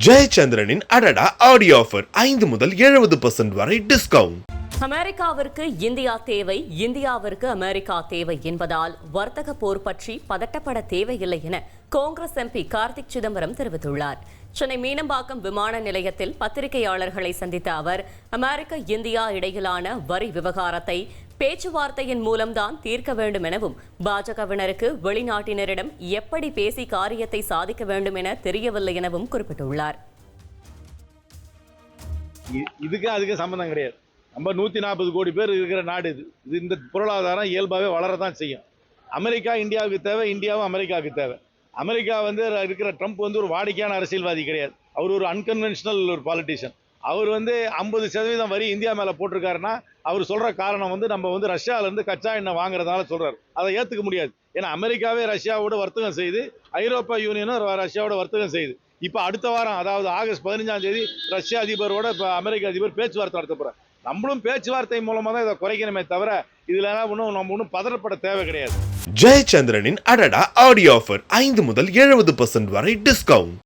ஜெயச்சந்திரனின் அடடா audio offer ஐந்து முதல் எழுபது பர்சன்ட் வரை டிஸ்கவுண்ட் அமெரிக்காவிற்கு இந்தியா தேவை இந்தியாவிற்கு அமெரிக்கா தேவை என்பதால் வர்த்தக போர் பற்றி பதட்டப்பட தேவையில்லை என காங்கிரஸ் எம்பி கார்த்திக் சிதம்பரம் தெரிவித்துள்ளார். சென்னை மீனம்பாக்கம் விமான நிலையத்தில் பத்திரிகையாளர்களை சந்தித்த அவர் அமெரிக்க இந்தியா இடையிலான வரி விவகாரத்தை பேச்சுவார்த்தையின் மூலம்தான் தீர்க்க வேண்டும் எனவும் பாஜகவினருக்கு வெளிநாட்டினரிடம் எப்படி பேசி காரியத்தை சாதிக்க வேண்டும் என தெரியவில்லை எனவும் குறிப்பிட்டுள்ளார். இதுக்கு அதுக்கு சம்பந்தம் கிடையாது. நம்ம நூற்றி நாற்பது கோடி பேர் இருக்கிற நாடு இது. இது இந்த பொருளாதாரம் இயல்பாகவே வளரதான் செய்யும். அமெரிக்கா இந்தியாவுக்கு தேவை இந்தியாவும் அமெரிக்காவுக்கு தேவை. அமெரிக்கா வந்து இருக்கிற ட்ரம்ப் வந்து ஒரு வாடிக்கையான அரசியல்வாதி கிடையாது. அவர் ஒரு அன்கன்வென்ஷனல் ஒரு பாலிட்டிஷியன் அவர் வந்து ஐம்பது சதவீதம் வரி இந்தியா மேலே போட்டிருக்காருன்னா அவர் சொல்கிற காரணம் வந்து நம்ம வந்து ரஷ்யாவிலேருந்து கச்சா எண்ணெய் வாங்குறதுனால சொல்கிறார் அதை ஏற்றுக்க முடியாது. ஏன்னா அமெரிக்காவே ரஷ்யாவோட வர்த்தகம் செய்யுது ஐரோப்பா யூனியனும் ரஷ்யாவோட வர்த்தகம் செய்யுது இப்போ அடுத்த வாரம் அதாவது ஆகஸ்ட் பதினஞ்சாம் தேதி ரஷ்ய அதிபரோட இப்போ அமெரிக்க அதிபர் பேச்சுவார்த்தை நடத்த போகிறார் நம்மளும் பேச்சுவார்த்தை மூலமாக தான் இதை குறைக்கணுமே தவிர இதில் ஒன்றும் நம்ம ஒன்றும் பதறப்பட தேவை கிடையாது. ஜெயச்சந்திரனின் அடடா ஆடியோ ஆஃபர் ஐந்து முதல் எழுபது பர்சன்ட் வரை டிஸ்கவுண்ட்